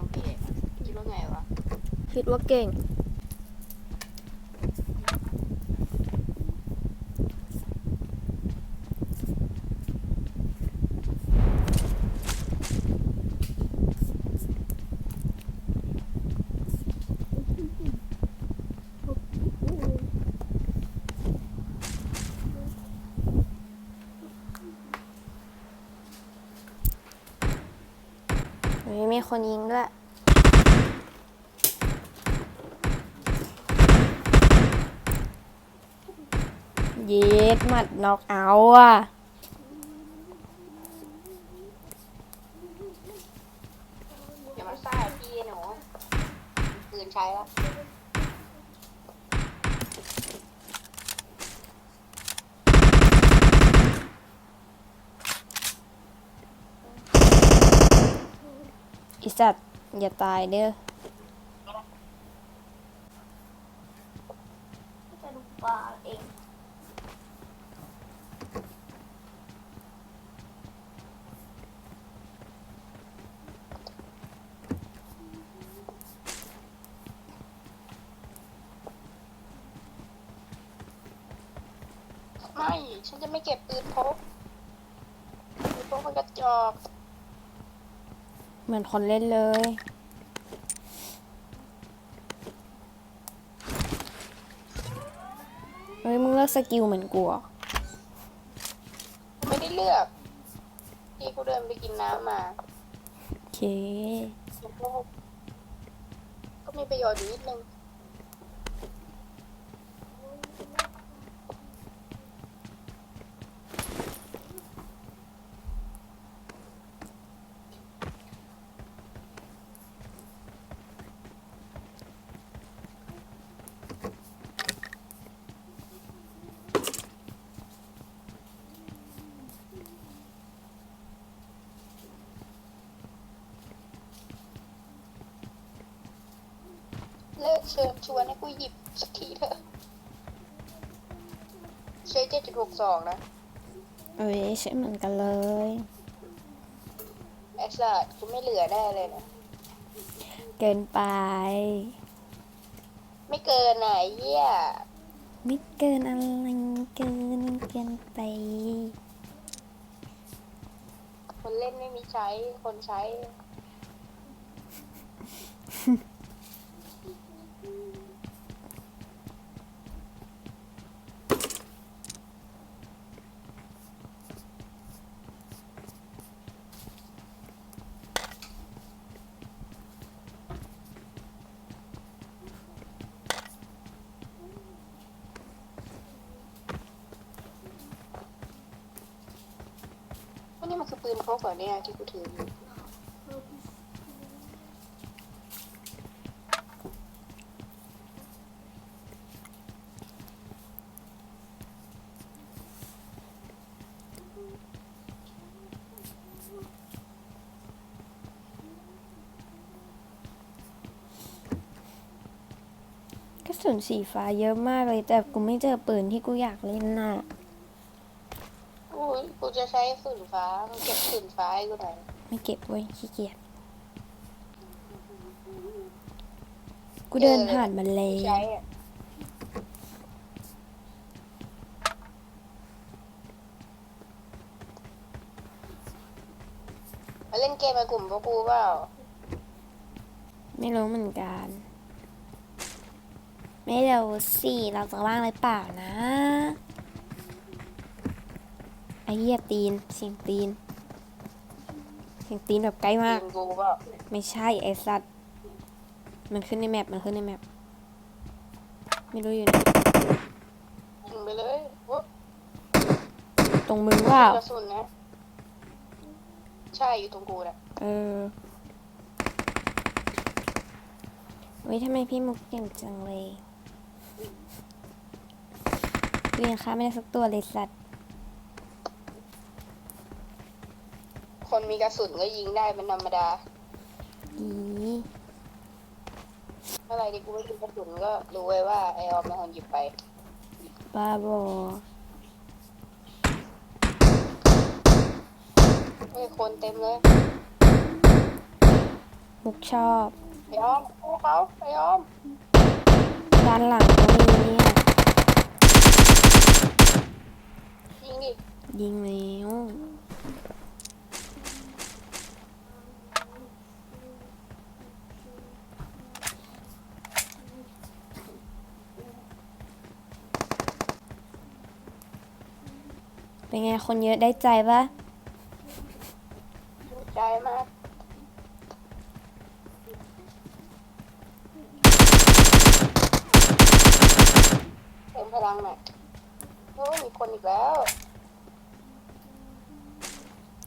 น้องเก๋คิดว่าไงวะ คิดว่าเก่ง เฮ้ยมีคนยิงด้วย เย็ดหมัด น็อกเอาท์อะอย่ามาซ่าพี่หนูปืนใช้แล้วอิสัตว์อย่าตายเด้อ จะดูปลาเอง ไม่ ฉันจะไม่เก็บปืนพกปืนพกมันกระจอก เห มือนคนเล่นเลย เฮ้ย มึงเลือกสกิลเหมือนกูเหรอไม่ได้เลือก ที่กูเดินไปกินน้ำมาโอเคมันก็ก็มีประโยชน์อยู่นิดนึง เลิกเชิญชวนให้กูหยิบสักทีเถอะใช้เจ็ดจุดหกสองนะเอ้ยใช่เหมือนกันเลยไอ้สัตว์กูไม่เหลือได้เลยนะ เกินไป ไม่เกินไหนเหี้ยไม่เกินอะไรเกินเกินไป คนเล่นไม่มีใช้ คนใช้ มันคือปืนพกเหรอเนี่ยที่กูถืออยู่กระสุนสีฟ้าเยอะมากเลย แต่กูไม่เจอปืนที่กูอยากเล่นน่ะ จะใช้สื่นฟ้ามึงเก็บสื่นฟ้าให้กูหน่อยไม่เก็บเว้ยขี้เกียจกูเดินผ่านมาแล้ใช้วอะมาเล่นเกมในกลุ่มพวกกูเปล่าไม่รู้เหมือนกัน ไม่รู้สิเราจะว่างหรือเปล่านะไอ้เหี้ยตีนเสียงตีนเสียงตีนแบบใกล้มากทีมกูเปล่าไม่ใช่ไอ้สัตว์ มันขึ้นในแมปมันขึ้นในแมปไม่รู้อยู่ไหนยิงไปเลยโอ้ตรงมึงเปล่า กระสุนนะ ใช่อยู่ตรงกูนะเออเฮ้ยทำไมพี่มุกเก่งจังเลยเรียนค่าไม่ได้สักตัวเลยสัตว์ คนมีกระสุนก็ยิงได้เป็นธรรมดาอีเมื่อไหรที่กูไม่มีกระสุนก็รู้ไว้ว่าไอออมเป็นคนหยิบไป บ้าบอเฮ้ยคนเต็มเลย มุกชอบไปอ้อมสู้เขาไปอ้อมด้านหลังก็มีเนี่ยยิงดิยิงแล้ว เป็นไงคนเยอะได้ใจปะดูใจมากเติมพลังหน่อยโอ้ยมีคนอีกแล้ว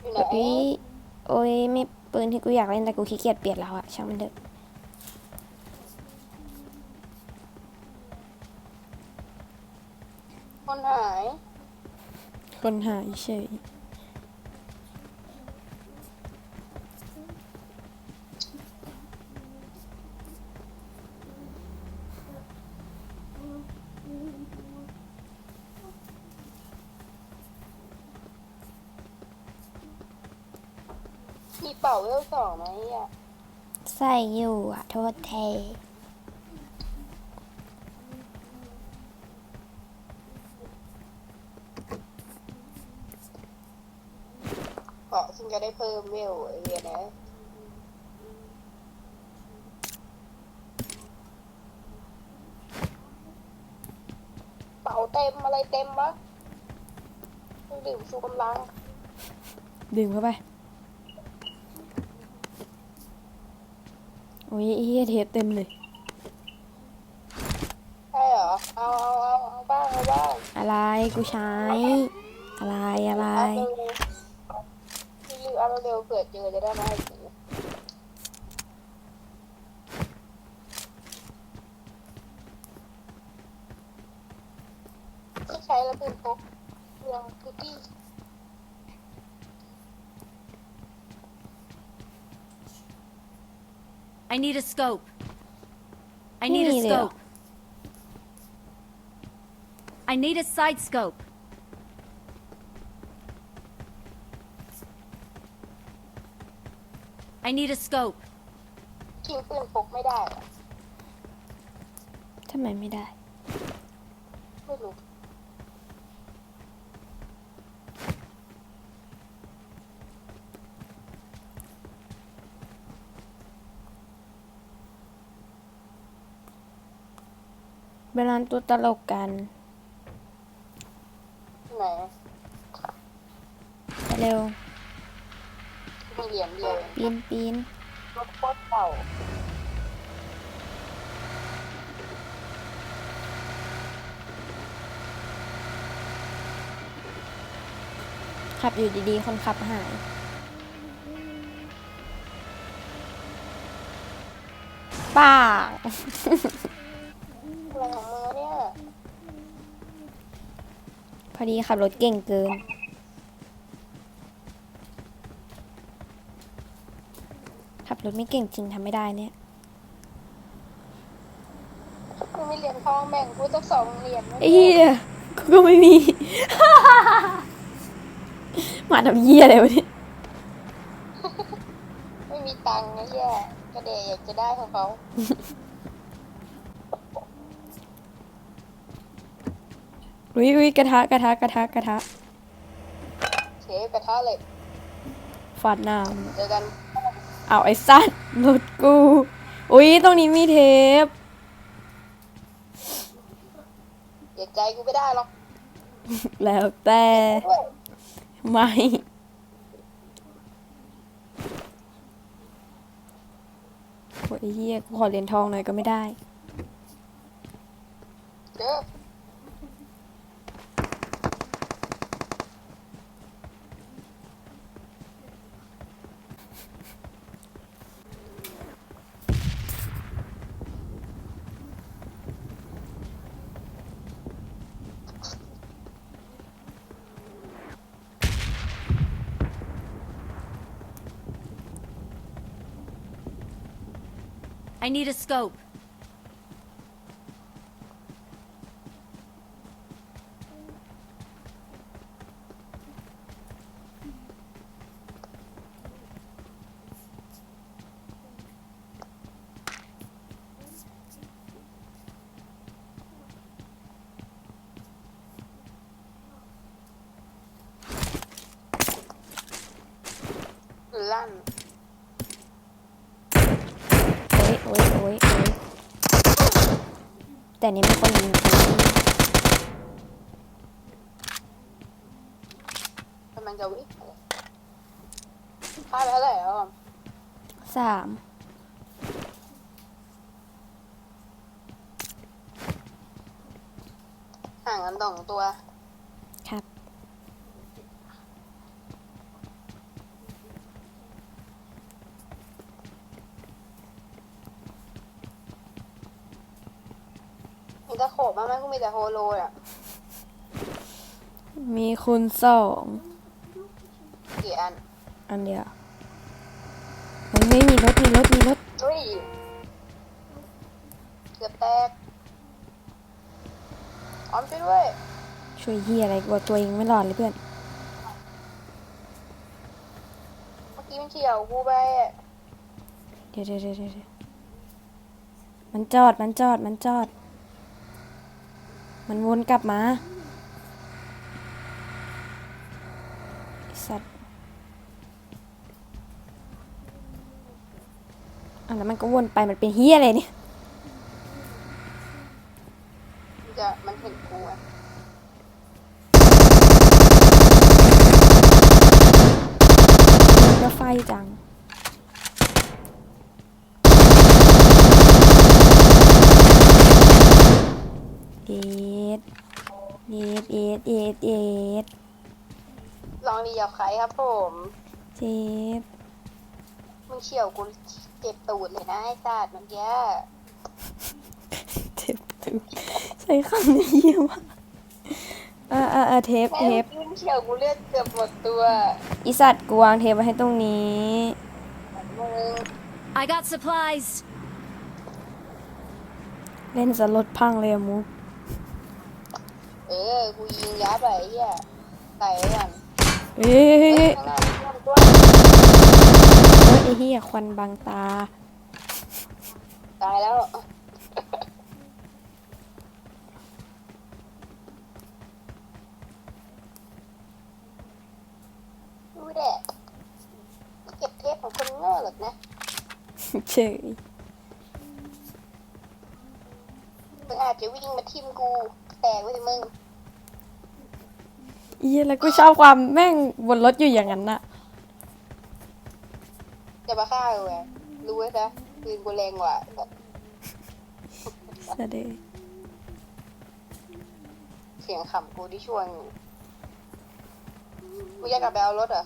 อยู่ไหนอุ้ยโอ้ยไม่ปืนที่กูอยากเล่นแต่กูขี้เกียจเปลี่ยนแล้วอะช่างมันเถอะคนหาย คนหายเฉยมีเป่าเวลสองไหมอะ ใส่อยู่อะโทษเท เกาะซึ่ง จะได้เพิ่มเวลไอ้เรียนนะเป่าเต็มอะไรเต็มวะเครื่องดื่มชูกำลัง ดื่มเข้าไป โอ้ยไอ้เหี้ยเทปเต็มเลย ใช่เหรอ เอาเอาเอาเอาบ้างเอาบ้างอะไรกูใช้ อะไรอะไรเอาเร็ วๆพี่ลือเอาเร็วๆเผื่อเจอจะได้มาให้กินไม่ใช้แล้วปืนพกเรื่องกุตี้ I need a scope. I need a Need it. scope. I need a side scope. I need a scope. ทิ้งปืนพกไม่ได้เหรอทำไมไม่ได้ ไม่รู้เวลาตัวตลกกันไหน เร็ว มีเหรียญเดียวปีนปีนรถโคตรเก่าขับอยู่ดีๆ คนขับหาย ป้าอะไรของมือเนี่ย พอดีขับรถเก่งเกิน ขับร ถไม่เก่งจริงทำไม่ได้เนี่ยกูมีเหรียญทองแบ่งกูสักสองเหรียญนะไอ้เหี้ยกูก็ไม่มีมาทำเหี้ยอะไรวะเนี่ยไม่มีตังค์นะแย่กระเดยอยากจะได้ของเขาอุ้ยอุ้ยกระทะกระทะกระทะกระทะเชฟกระทะเหล็กฟาดหน้ามึงเจอกัน เอาไอ้สัตว์รถกู อุ้ยตรงนี้มีเทป เสียใจกูไม่ได้หรอกแล้วแต่ด้วยไม่ โอ้ยไอ้เฮียกูขอเหรียญทองหน่อยก็ไม่ได้ เด้อ I need a scope. Land. อ้ยโอ้ยโอ้ยโอ้ยแต่นี่ไม่คนยิงคนยิงกำลังจะวิ่งพลาดไปเท่าไหร่แล้วอะสามห่างกันสองตัว ครับ มีแต่โขบบ้างไห มกูมีแต่โฮโลอะมีคูณสองกี่อันอันเดียวเฮ้ยไม่มีรถมีรถมีรถเฮ้ยเกือบแตกออมช่วยด้วยช่วยเฮียอะไรกลัวตัวเองไม่รอดเลยเพื่อนเมื่อกี้มันเฉียวกูไปอะเดี๋ยวเดี๋ยวเดี๋ยวเดี๋ยวมันจอดมันจอดมันจอด มันวนกลับมา สัตว์อะแล้วมันก็วนไปมันเป็นเฮียอะไรเนี่ย มันจะมันเห็นกูอะ มันก็ไฟจัง เอ็ด เอ็ดเอ็ดเอ็ดเอ็ดลองดีกับใครครับผมเจ็บมึงเฉียวกูเจ็บตูดเลยนะไอ้สัตว์เมื่อกี้เจ็บตึงใช้คำนี้เยี่ยมมากอ่าอ่าอ่าเทปแม่เทงปมึงเฉียวกูเลือดเกือบหมดตัวอีสัตว์กูวางเทปไว้ให้ตรงนี้ มึง I got supplies. เล่นจะลดพังเลยอะมุก เออ กูยิงยับไปไอ้เหี้ยใส่ไว้ก่อนเฮ้ยเฮ้ยเฮ้เฮ้ยยข้างหน้ามีคนตัวโอ้ยไอ้เหี้ยควันบังตา ตายแล้ว ดูเด็เก็บเทปของคนโง่หรอกนะ เฉยมึงอาจจะวิ่งมาทิมกู แตกไว้สิมึง อีแล้วกูชอบความแม่งบนรถอยู่อย่างนั้นน่ะ จะมาฆ่ากูไงรู้ไว้ซะปืนกูแรงกว่าสะเดยเสียงขำกูที่ช่วงกูอยากกลับไปเอารถเหรอ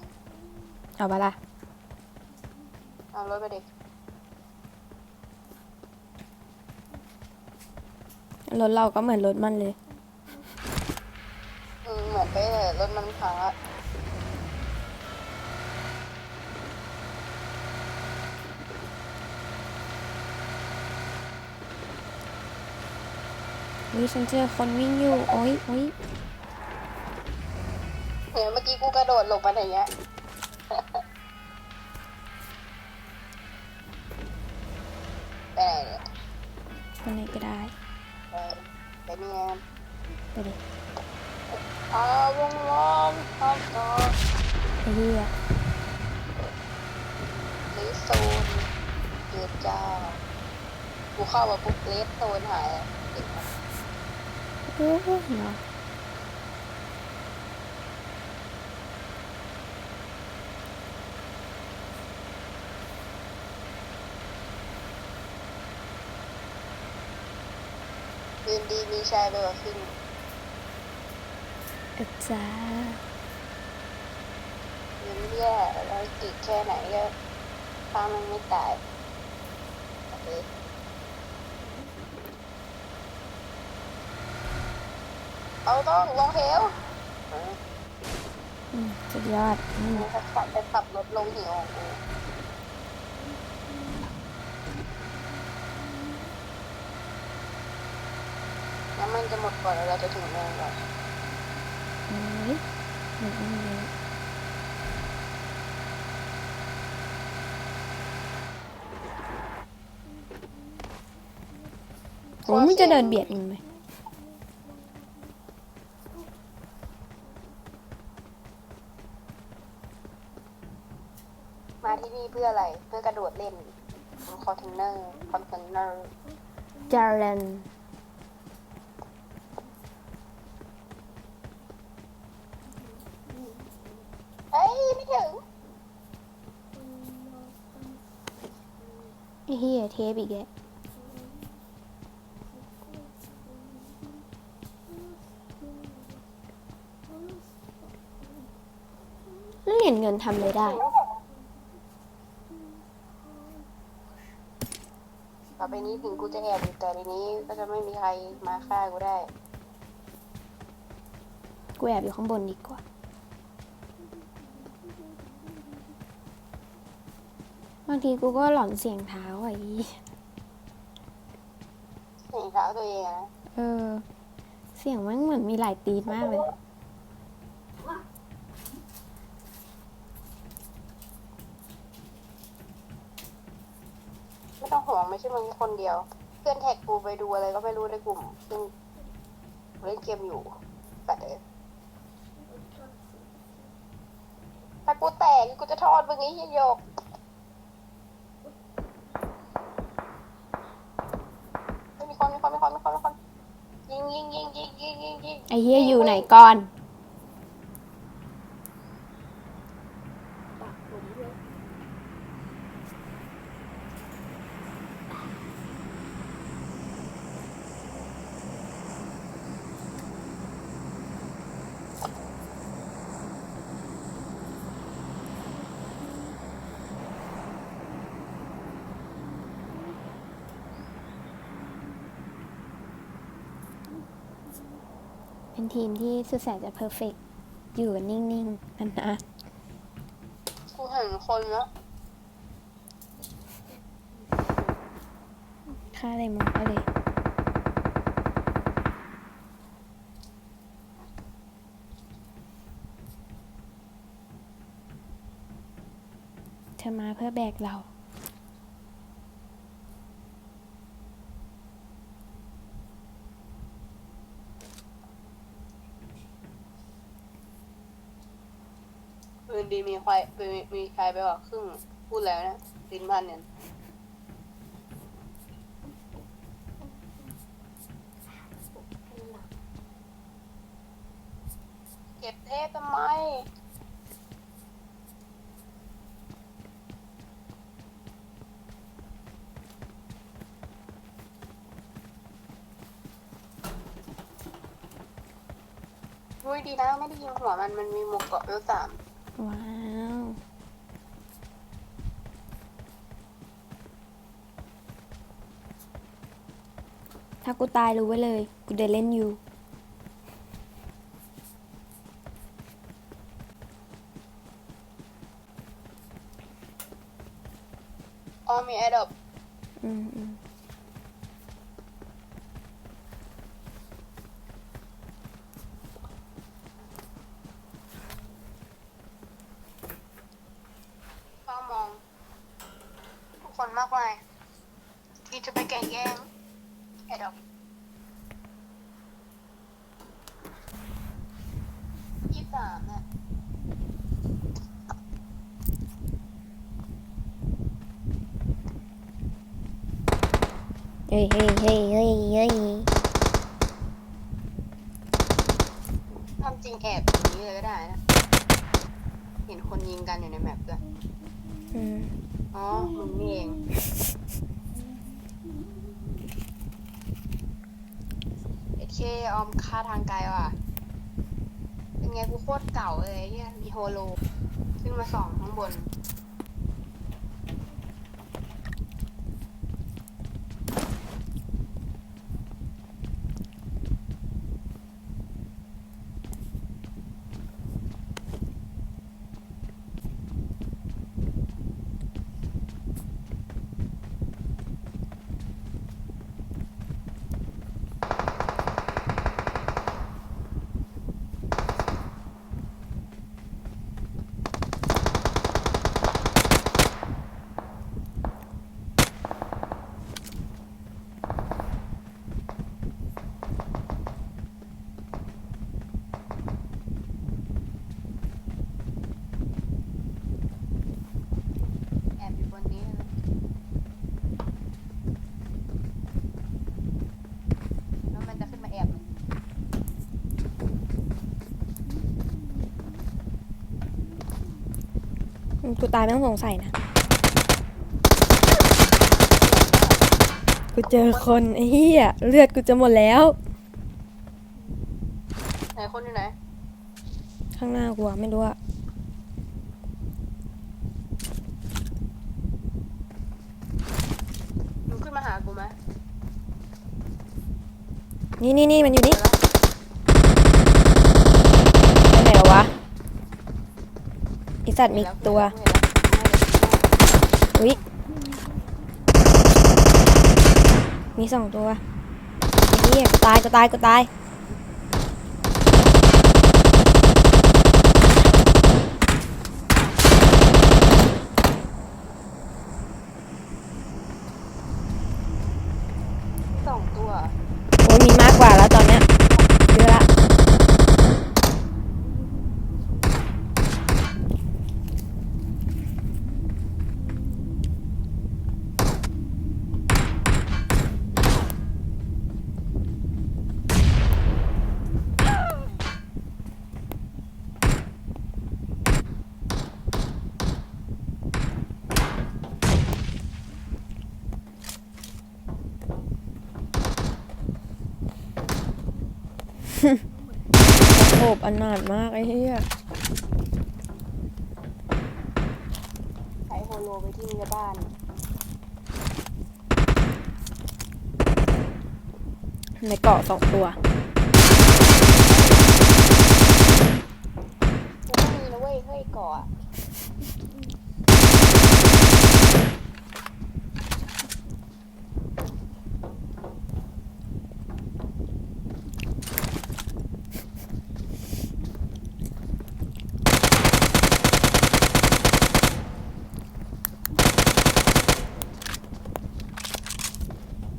เอามาละเอารถไปดิรถเราก็เหมือนรถมันเลย อืมเหมือนไปเลยรถมันพังอะเฮ้ยฉันเจอคนวิ่งอยู่ โอ๊ยโอ๊ยเหมือนเมื่อกี้กูกระโดดลงมาอย่างเงี้ยไปไหนเนี่ยไปไหนก็ได้ ไปไปเนียนไปดิ อาวงล้อมทอมต่อไอ้เหี้ยเลสโซนเดือดจ้ากูเข้ามาปุ๊บเลสโซนหายเด็กมันโอ้โหเนาะคืนดีมีชายไปกว่าครึ่ง อาจารย์คืนแย่แล้วจิตแค่ไหนก็ถ้ามันไม่ตายโอเคเอาต้องลงเหวอืมสุดยอดอืมมึงจะขับจะขับรถลงเหวของกูน้ำมันจะหมดก่อนแล้วเราจะถึงเมืองก่อน เฮ้หมือนอันนี้โอ้มึงจะเดินเบียดมันไหมมาที่นี่เพื่ออะไร เพื่อกระโดดเล่นคอนเทนเนอร์ คอนเทนเนอร์จารัน เฮียเทปอีกแล้วแล้วเหรียญเงินทำอะไรได้ ต่อไปนี้ถึงกูจะแอบอยู่แต่ในนี้ก็จะไม่มีใครมาฆ่ากูได้ กูแอบอยู่ข้างบนดีกว่าางทีกูก็หลอนเสียงเท้าอะอีเสียงเท้าตัวเองอะนะเออ เสียงมันเหมือนมีหลายตีนมากเลย ไม่ต้องห่วงไม่ใช่มึงแค่คนเดียว เพื่อนแท็กกูไปดูอะไรก็ไม่รู้ในกลุ่ม ซึ่งเล่นเกมอยู่แต่เออถ้ากูแตกกูจะทอดมึงนี้เหี้ยโยก ไอ้เฮียอยู่ไหนก่อน ทีมที่สุดแสนจะเพอร์เฟกอยู่กันนิ่งๆนานกูเห็นคนแล้วๆค่าอะไรมองเอาเลย เธอมาเพื่อแบกเรา ปืนดีมีใครปืนมีใครไปบอกครึ่งพูดแล้วนะลินพันเนี่ยเก็บเทปทำไมอุ้ยดีนะไม่ได้ยิงหัวมันมันมีหมวกเกาะเวลสาม ว้าว ถ้ากูตายรู้ไว้เลย กูเดินเล่นอยู่ อ๋อมีแอดดอป อืมอืม เฝ้ามองผู้คนมากมาย ที่จะไปแก่งแย่งแอดดอปยี่ สามน่ะเฮ้ยเฮ้ยเฮ้ยเฮ้ยเฮ้ยทำจริงแอบอย่างนี้เลยก็ได้นะ เห็นคนยิงกันอยู่ในแมปด้วย อืมอ๋อมึงนี่เอง เอเคออมค่าทางไกลว่ะ ไงกูโคตรเก่าเลยเนี่ยมีโฮโล ขึ้นมาสองข้างบน กูตายไม่ต้องสงสัยนะ กูเจอคนไอ้เหี้ยเลือดกูจะหมดแล้ว ไหนคนอยู่ไหน ข้างหน้ากูอะไม่รู้อะมึงขึ้นมาหากูไหมนี่นี่นี่มันอยู่นี่ เดี๋ยวนะ ไปไหนแล้ววะ ไอสัตว์มีตัววอุ้ยมีสองตัวเหี้ยกูตายกูตายกูตาย สองตัว โอ้ยมีมากกว่าแล้วตอนเนี้ยเยอะละ โอบอันนาดมากไอ้เหี้ยใช้โฮโลไปที่ในบ้าน ในเกาะสองตัวกูก็มีนะเว้ยเฮ้ยเกาะอะ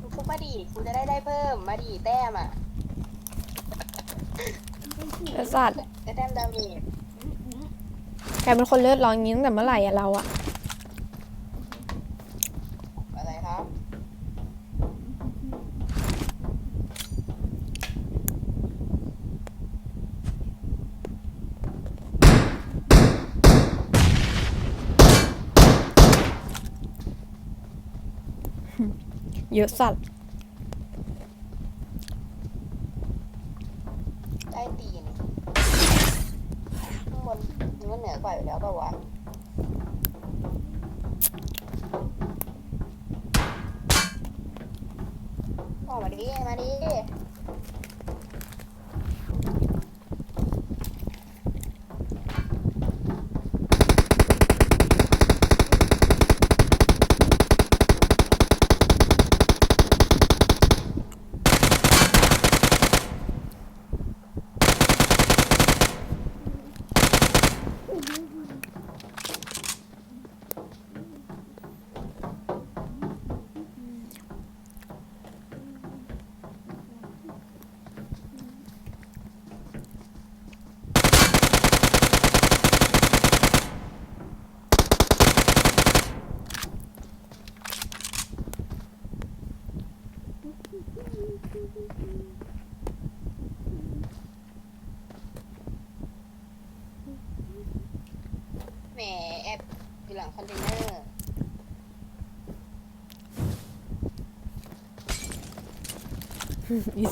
มึงฟุกมาดิกูจะได้ได้เพิ่ม มาดิแต้มอะ ไอ้ สัตว์ได้แต้มดาเมจกลายเป็นคนเลือดร้อนอย่างนี้ตั้งแต่เมื่อไหร่อะเราอะอะไรครับเยอะสัตว์ ได้ตีนข้างบนมันก็เหนือกว่าอยู่แล้วเปล่าวะออกมาดิ มาดิ แหมแอบอยู่หลังคอนเทนเนอร์ อี